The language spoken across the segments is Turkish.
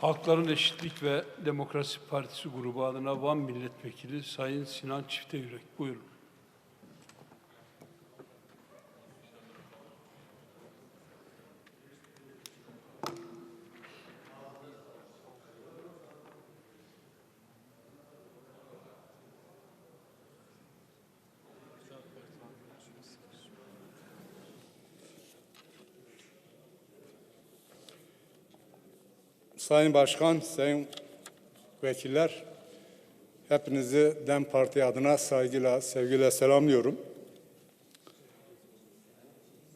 Halkların Eşitlik ve Demokrasi Partisi grubu adına Van Milletvekili Sayın Sinan Çifteyürek. Buyurun. Sayın Başkan, Sayın Vekiller, hepinizi DEM Parti adına saygıyla, sevgiyle selamlıyorum.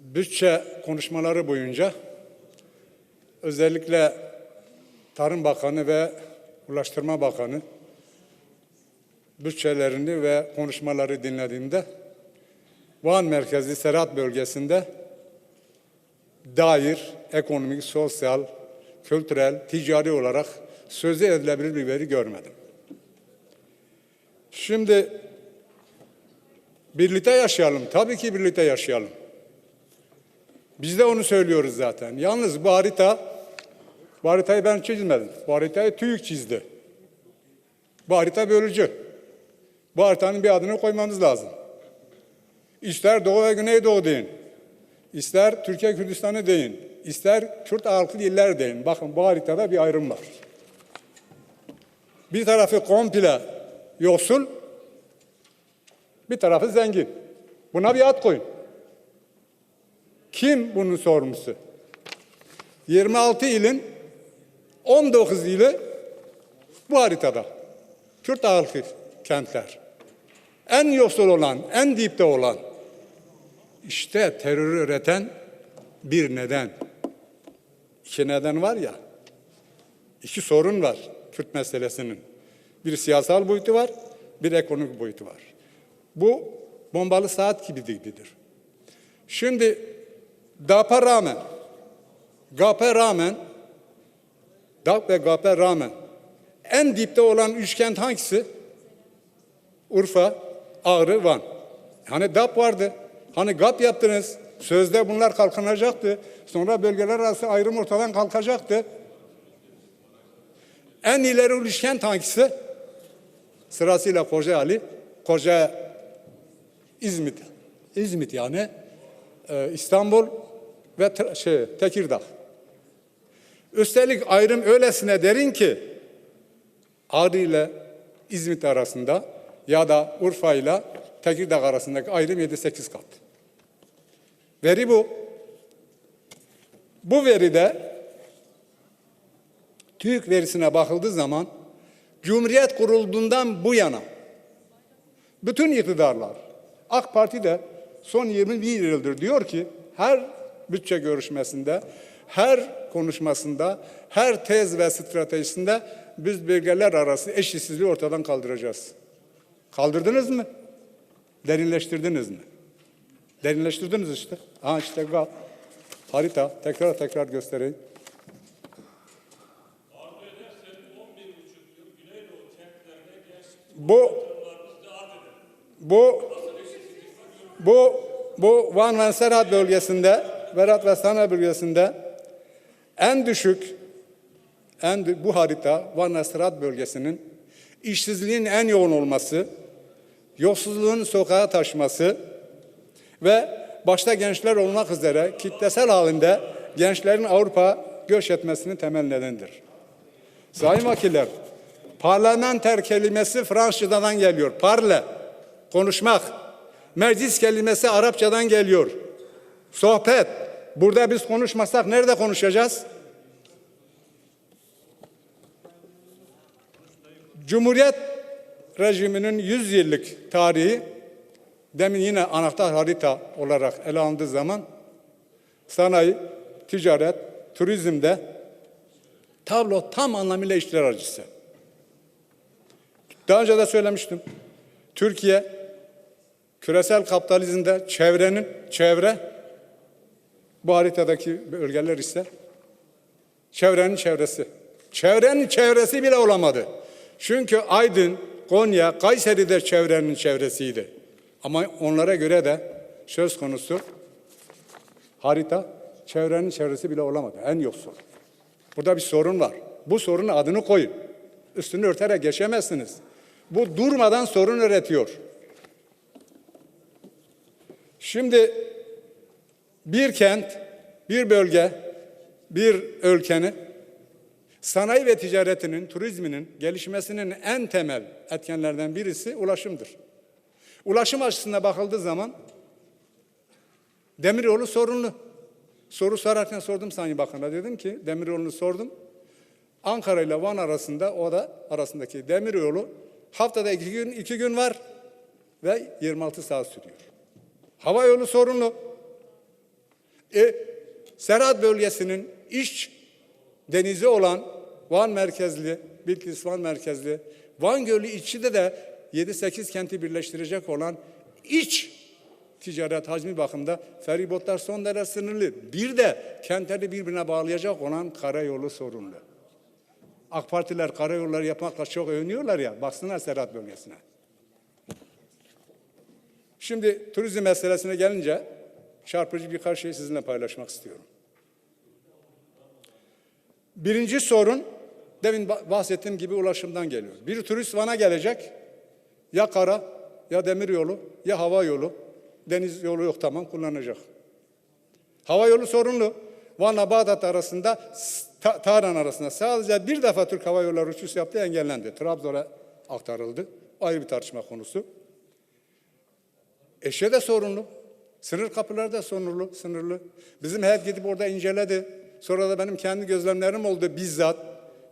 Bütçe konuşmaları boyunca özellikle Tarım Bakanı ve Ulaştırma Bakanı bütçelerini ve konuşmaları dinlediğimde Van merkezi Serhat bölgesinde dair ekonomik, sosyal, kültürel, ticari olarak sözü edilebilir bir veri görmedim. Şimdi birlikte yaşayalım. Tabii ki birlikte yaşayalım. Biz de onu söylüyoruz zaten. Yalnız bu harita, bu haritayı ben çizmedim. Bu haritayı TÜİK çizdi. Bu harita bölücü. Bu haritanın bir adını koymamız lazım. İster Doğu ve Güneydoğu deyin. İster Türkiye Kürdistan'ı deyin. İster Kürt ağırlıklı iller deyin. Bakın bu haritada bir ayrım var. Bir tarafı komple yoksul, bir tarafı zengin. Buna bir ad koyun. Kim bunun sorumlusu? 26 ilin 19 ili bu haritada. Kürt ağırlıklı kentler. En yoksul olan, en dipte olan, işte terörü üreten bir neden. İki neden var ya, iki sorun var Kürt meselesinin. Bir siyasal boyutu var, bir ekonomik boyutu var. Bu bombalı saat gibi gibidir. Şimdi DAP'a rağmen, GAP'a rağmen, DAP ve GAP'a rağmen en dipte olan üç kent hangisi? Urfa, Ağrı, Van. Hani DAP vardı. Hani GAP yaptınız. Sözde bunlar kalkınacaktı. Sonra bölgeler arası ayrım ortadan kalkacaktı. En ileri ilişken hangisi? Sırasıyla Koca Ali, Koca İzmit. İzmit yani e, İstanbul ve şey, Tekirdağ. Üstelik ayrım öylesine derin ki Ağrı ile İzmit arasında ya da Urfa ile Tekirdağ arasındaki ayrım 7-8 kat. Veri bu. Bu veride TÜİK verisine bakıldığı zaman Cumhuriyet kurulduğundan bu yana bütün iktidarlar AK Parti de son 21 yıldır diyor ki her bütçe görüşmesinde, her konuşmasında, her tez ve stratejisinde biz bölgeler arası eşitsizliği ortadan kaldıracağız. Kaldırdınız mı? Derinleştirdiniz mi? Derinleştirdiniz işte. Ha işte GAP. Harita. Tekrar tekrar göstereyim. Bu bu bu bu Van ve Serhat bölgesinde Berat ve Sana bölgesinde en düşük en bu harita Van ve Serhat bölgesinin işsizliğin en yoğun olması, yoksulluğun sokağa taşması ve başta gençler olmak üzere kitlesel halinde gençlerin Avrupa göç etmesinin temel nedenidir. Sayın vakiller, parlamenter kelimesi Fransızcadan geliyor. Parle, konuşmak. Meclis kelimesi Arapçadan geliyor. Sohbet. Burada biz konuşmasak nerede konuşacağız? Cumhuriyet rejiminin 100 yıllık tarihi demin yine anahtar harita olarak ele alındığı zaman sanayi, ticaret, turizmde tablo tam anlamıyla işler acısı. Daha önce de söylemiştim. Türkiye küresel kapitalizmde çevrenin çevre bu haritadaki bölgeler ise çevrenin çevresi. Çevrenin çevresi bile olamadı. Çünkü Aydın, Konya, Kayseri de çevrenin çevresiydi. Ama onlara göre de söz konusu harita çevrenin çevresi bile olamadı. En yoksul. Burada bir sorun var. Bu sorunun adını koyun. Üstünü örterek geçemezsiniz. Bu durmadan sorun üretiyor. Şimdi bir kent, bir bölge, bir ülkenin sanayi ve ticaretinin, turizminin gelişmesinin en temel etkenlerden birisi ulaşımdır. Ulaşım açısına bakıldığı zaman demiryolu sorunlu. Soru sorarken sordum Sayın Bakan'a dedim ki demiryolunu sordum. Ankara ile Van arasında o da arasındaki demiryolu haftada iki gün iki gün var ve 26 saat sürüyor. Hava yolu sorunlu. E, Serhat bölgesinin iç denizi olan Van merkezli, Bitlis Van merkezli, Van Gölü içinde de 7-8 kenti birleştirecek olan iç ticaret hacmi bakımında feribotlar son derece sınırlı. Bir de kentleri birbirine bağlayacak olan karayolu sorunlu. AK Partiler karayolları yapmakla çok övünüyorlar ya, baksınlar Serhat bölgesine. Şimdi turizm meselesine gelince çarpıcı birkaç şey sizinle paylaşmak istiyorum. Birinci sorun demin bah- bahsettiğim gibi ulaşımdan geliyor. Bir turist Van'a gelecek. Ya kara, ya demir yolu, ya hava yolu. Deniz yolu yok tamam kullanacak. Hava yolu sorunlu. Van'la Bağdat arasında, Ta- Tahran arasında sadece bir defa Türk Hava Yolları uçuş yaptı engellendi. Trabzon'a aktarıldı. Ayrı bir tartışma konusu. Eşe de sorunlu. Sınır kapıları da sorunlu, sınırlı. Bizim heyet gidip orada inceledi. Sonra da benim kendi gözlemlerim oldu bizzat.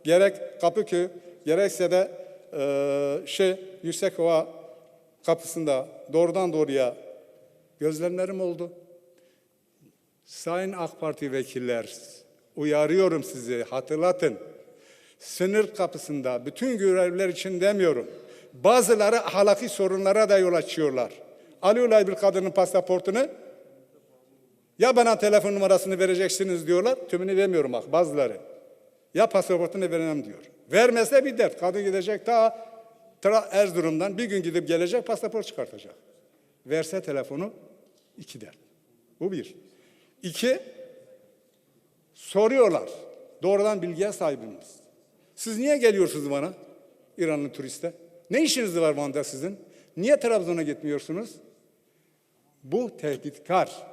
Gerek Kapıköy, gerekse de eee şey Yüksekova kapısında doğrudan doğruya gözlemlerim oldu. Sayın AK Parti vekiller, uyarıyorum sizi, hatırlatın. Sınır kapısında bütün görevliler için demiyorum. Bazıları ahlaki sorunlara da yol açıyorlar. Alıyorlar bir kadının pasaportunu. Ya bana telefon numarasını vereceksiniz diyorlar. Tümünü vermiyorum bak bazıları. Ya pasaportunu veremem diyor. Vermese bir dert. Kadın gidecek ta Erzurum'dan bir gün gidip gelecek pasaport çıkartacak. Verse telefonu iki dert. Bu bir. İki, soruyorlar. Doğrudan bilgiye sahibimiz. Siz niye geliyorsunuz bana? İranlı turiste. Ne işiniz var Van'da sizin? Niye Trabzon'a gitmiyorsunuz? Bu tehditkar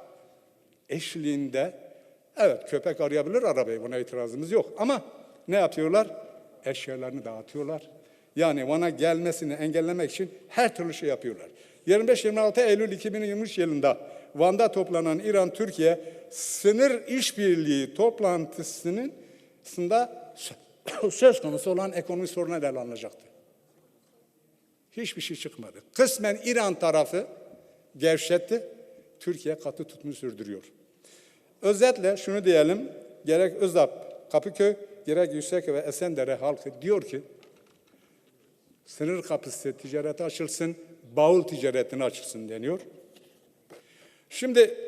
eşliğinde evet köpek arayabilir arabayı buna itirazımız yok ama ne yapıyorlar? Eşyalarını dağıtıyorlar. Yani Van'a gelmesini engellemek için her türlü şey yapıyorlar. 25-26 Eylül 2023 yılında Van'da toplanan İran-Türkiye sınır işbirliği toplantısının sında söz konusu olan ekonomi sorunu ele alınacaktı. Hiçbir şey çıkmadı. Kısmen İran tarafı gevşetti. Türkiye katı tutumu sürdürüyor. Özetle şunu diyelim. Gerek Özap, Kapıköy, gerek Yüksek ve Esendere halkı diyor ki sınır kapısı ticarete açılsın, bavul ticaretine açılsın deniyor. Şimdi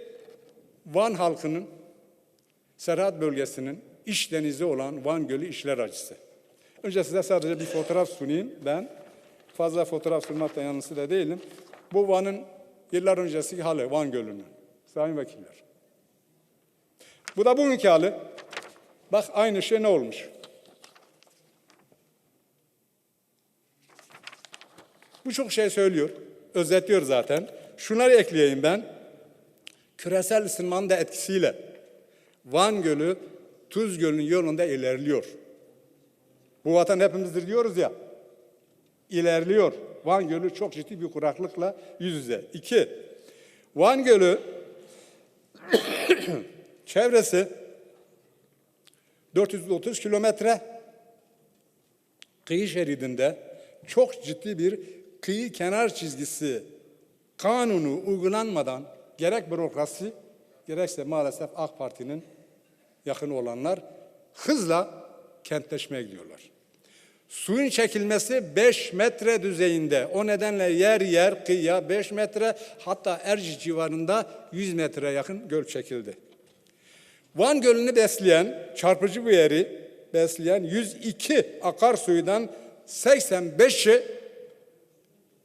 Van halkının Serhat bölgesinin iç denizi olan Van Gölü işler acısı. Önce size sadece bir fotoğraf sunayım ben. Fazla fotoğraf sunmakla yanlısı da değilim. Bu Van'ın yıllar öncesi hali Van Gölü'nün. Sayın vekiller. Bu da bugünkü hali. Bak aynı şey ne olmuş? Bu çok şey söylüyor. Özetliyor zaten. Şunları ekleyeyim ben. Küresel ısınmanın da etkisiyle Van Gölü Tuz Gölü'nün yolunda ilerliyor. Bu vatan hepimizdir diyoruz ya. İlerliyor. Van Gölü çok ciddi bir kuraklıkla yüz yüze. İki, Van Gölü çevresi 430 kilometre kıyı şeridinde çok ciddi bir kıyı kenar çizgisi kanunu uygulanmadan gerek bürokrasi gerekse maalesef AK Parti'nin yakın olanlar hızla kentleşmeye gidiyorlar. Suyun çekilmesi 5 metre düzeyinde. O nedenle yer yer kıyıya 5 metre hatta Erciş civarında 100 metre yakın göl çekildi. Van Gölü'nü besleyen, çarpıcı bir yeri besleyen 102 akarsuydan 85'i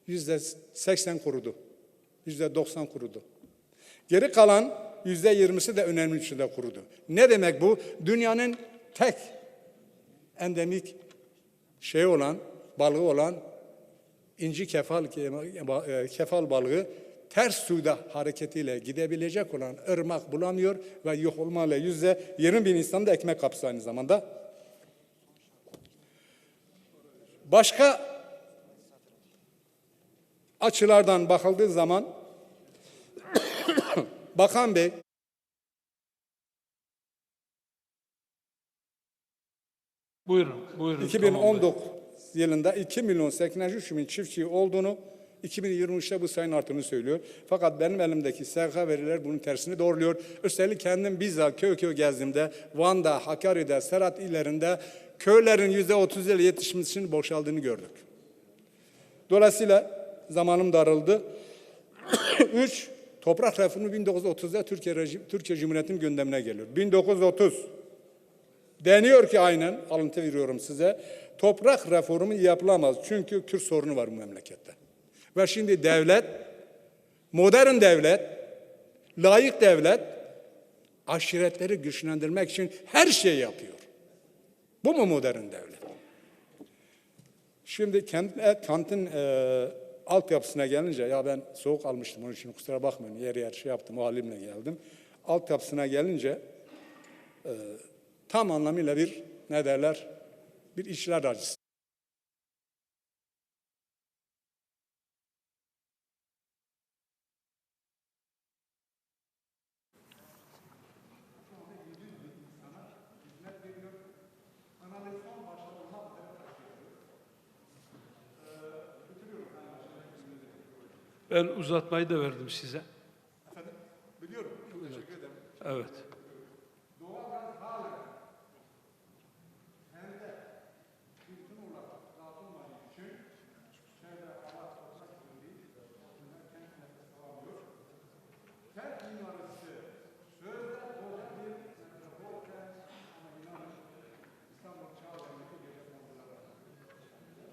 yüzde 80 kurudu. Yüzde 90 kurudu. Geri kalan yüzde 20'si de önemli içinde kurudu. Ne demek bu? Dünyanın tek endemik şey olan, balığı olan inci kefal e, kefal balığı ters suyda hareketiyle gidebilecek olan ırmak bulamıyor ve yok olmayla yüzde 20 bin insan da ekmek kapısı aynı zamanda. Başka açılardan bakıldığı zaman Bakan Bey Buyurun, buyurun. 2019 yılında 2 milyon 83 bin çiftçi olduğunu 2023'te bu sayının arttığını söylüyor. Fakat benim elimdeki SGK veriler bunun tersini doğruluyor. Üstelik kendim bizzat köy köy gezdiğimde Van'da, Hakkari'de, Serhat illerinde köylerin %30 ile yetişmesinin boşaldığını gördük. Dolayısıyla zamanım daraldı. 3. Toprak reformu 1930'da Türkiye, rejim, Türkiye Cumhuriyeti'nin gündemine geliyor. 1930. Deniyor ki aynen, alıntı veriyorum size. Toprak reformu yapılamaz. Çünkü Kürt sorunu var bu memlekette. Ve şimdi devlet, modern devlet, layık devlet, aşiretleri güçlendirmek için her şeyi yapıyor. Bu mu modern devlet? Şimdi kent, e, kantin e, altyapısına gelince, ya ben soğuk almıştım onun için kusura bakmayın, yer yer şey yaptım, o halimle geldim. Altyapısına gelince e, tam anlamıyla bir ne derler, bir içler acısı. Ben uzatmayı da verdim size. Biliyorum, teşekkür ederim. Evet.